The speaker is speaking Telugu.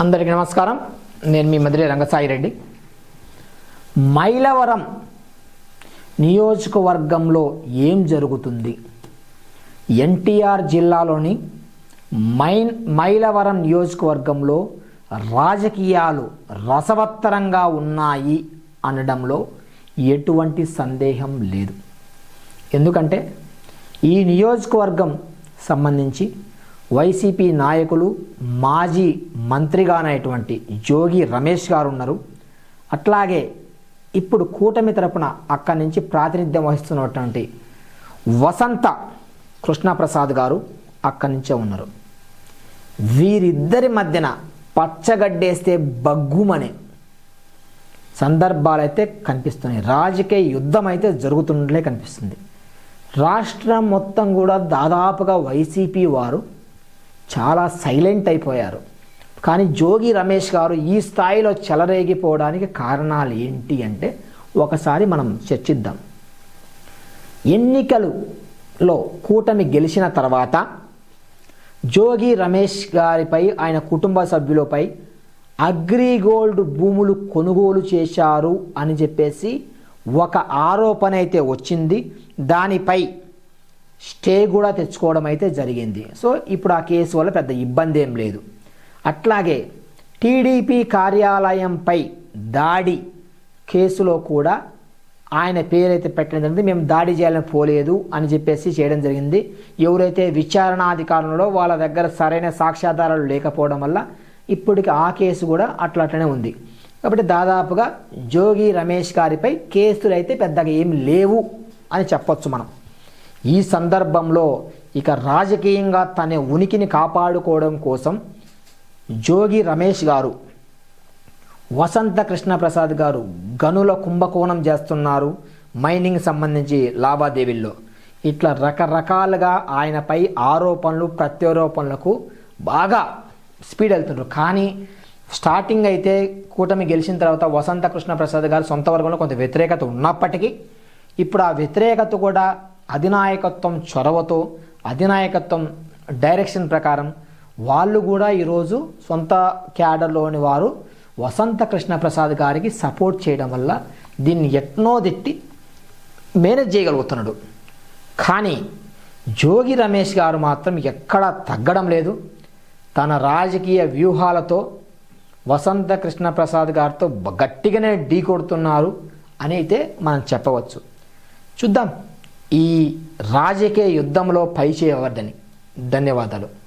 అందరికీ నమస్కారం. నేను మీ మధురి రంగసాయి రెడ్డి. మైలవరం నియోజకవర్గంలో ఏం జరుగుతుంది? ఎన్టీఆర్ జిల్లాలోని మైన్ మైలవరం నియోజకవర్గంలో రాజకీయాలు రసవత్తరంగా ఉన్నాయి అనడంలో ఎటువంటి సందేహం లేదు. ఎందుకంటే ఈ నియోజకవర్గం సంబంధించి వైసీపీ నాయకులు మాజీ మంత్రిగానైనటువంటి జోగి రమేష్ గారు ఉన్నారు. అట్లాగే ఇప్పుడు కూటమి తరపున అక్కడి నుంచి ప్రాతినిధ్యం వహిస్తున్నటువంటి వసంత కృష్ణప్రసాద్ గారు అక్కడి నుంచే ఉన్నారు. వీరిద్దరి మధ్యన పచ్చగడ్డేస్తే బగ్గుమనే సందర్భాలైతే కనిపిస్తున్నాయి. రాజకీయ యుద్ధం అయితే జరుగుతుండలే కనిపిస్తుంది. రాష్ట్రం మొత్తం కూడా దాదాపుగా వైసీపీ వారు చాలా సైలెంట్ అయిపోయారు. కానీ జోగి రమేష్ గారు ఈ స్థాయిలో చెలరేగిపోవడానికి కారణాలు ఏంటి అంటే ఒకసారి మనం చర్చిద్దాం. ఎన్నికలలో కూటమి గెలిచిన తర్వాత జోగి రమేష్ గారిపై ఆయన కుటుంబ సభ్యులపై అగ్రిగోల్డ్ భూములు కొనుగోలు చేశారు అని చెప్పేసి ఒక ఆరోపణ అయితే వచ్చింది. దానిపై స్టే కూడా తెచ్చుకోవడం అయితే జరిగింది. సో ఇప్పుడు ఆ కేసు వల్ల పెద్ద ఇబ్బంది ఏం లేదు. అట్లాగే టీడీపీ కార్యాలయంపై దాడి కేసులో కూడా ఆయన పేరైతే పెట్టడం జరిగింది. మేము దాడి చేయాలని పోలేదు అని చెప్పేసి చేయడం జరిగింది. ఎవరైతే విచారణాధికారులలో వాళ్ళ దగ్గర సరైన సాక్ష్యాధారాలు లేకపోవడం వల్ల ఇప్పటికి ఆ కేసు కూడా అట్లా అట్లనే ఉంది. కాబట్టి దాదాపుగా జోగి రమేష్ గారిపై కేసులు అయితే పెద్దగా ఏం లేవు అని చెప్పొచ్చు మనం. ఈ సందర్భంలో ఇక రాజకీయంగా తన ఉనికిని కాపాడుకోవడం కోసం జోగి రమేష్ గారు వసంత కృష్ణప్రసాద్ గారు గనుల కుంభకోణం చేస్తున్నారు మైనింగ్ సంబంధించి లావాదేవీల్లో. ఇట్లా రకరకాలుగా ఆయనపై ఆరోపణలు ప్రత్యారోపణలకు బాగా స్పీడ్ వెళ్తున్నారు కానీ స్టార్టింగ్ అయితే కూటమి గెలిచిన తర్వాత వసంత కృష్ణప్రసాద్ గారు సొంత వర్గంలో కొంత వ్యతిరేకత ఉన్నప్పటికీ ఇప్పుడు ఆ వ్యతిరేకత కూడా అధినాయకత్వం చొరవతో అధినాయకత్వం డైరెక్షన్ ప్రకారం వాళ్ళు కూడా ఈరోజు సొంత క్యాడర్లోని వారు వసంత కృష్ణప్రసాద్ గారికి సపోర్ట్ చేయడం వల్ల దీన్ని ఎట్నో తిట్టి మేనేజ్ చేయగలుగుతున్నాడు. కానీ జోగి రమేష్ గారు మాత్రం ఎక్కడా తగ్గడం లేదు. తన రాజకీయ వ్యూహాలతో వసంత కృష్ణప్రసాద్ గారితో గట్టిగానే ఢీ కొడుతున్నారు అని అయితే మనం చెప్పవచ్చు. చూద్దాం. ఈ రాజకీయ యుద్ధంలో పై చేయవద్దని ధన్యవాదాలు.